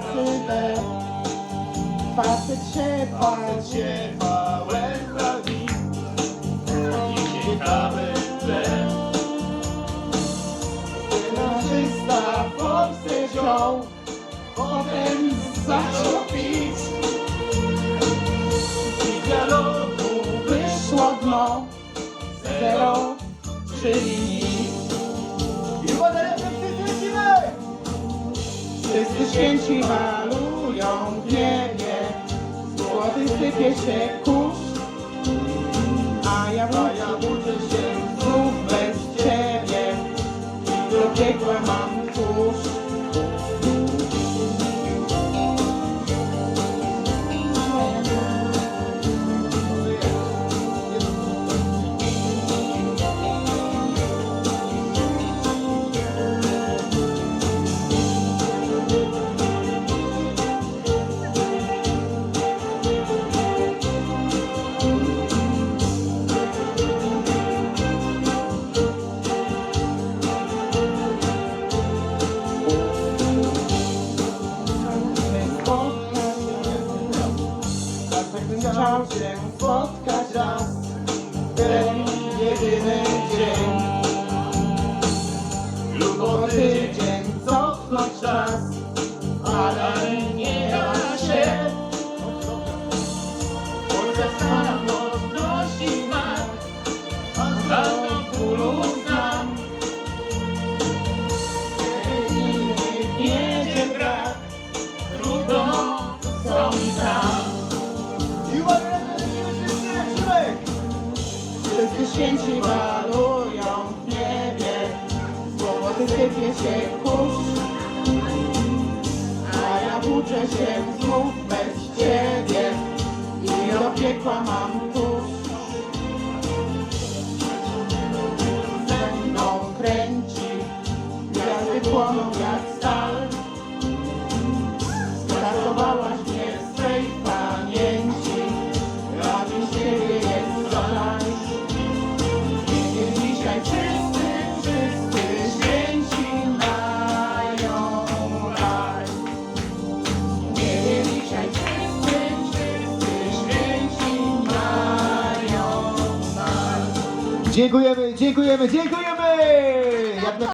tyle. Facet się Facet się i ciekawy tle. Wziął, potem zaczął pić. I dialogu Wyszło dno, zero, czyli Wszyscy święci malują w niebie, złoty sypie się kurz, down. Święci malują w niebie, złoty sypie się kurz, a ja budzę się znów bez ciebie i do piekła mam tuż. Ze mną kręci, gwiazdy płoną jak stal. Dziękujemy, dziękujemy, dziękujemy!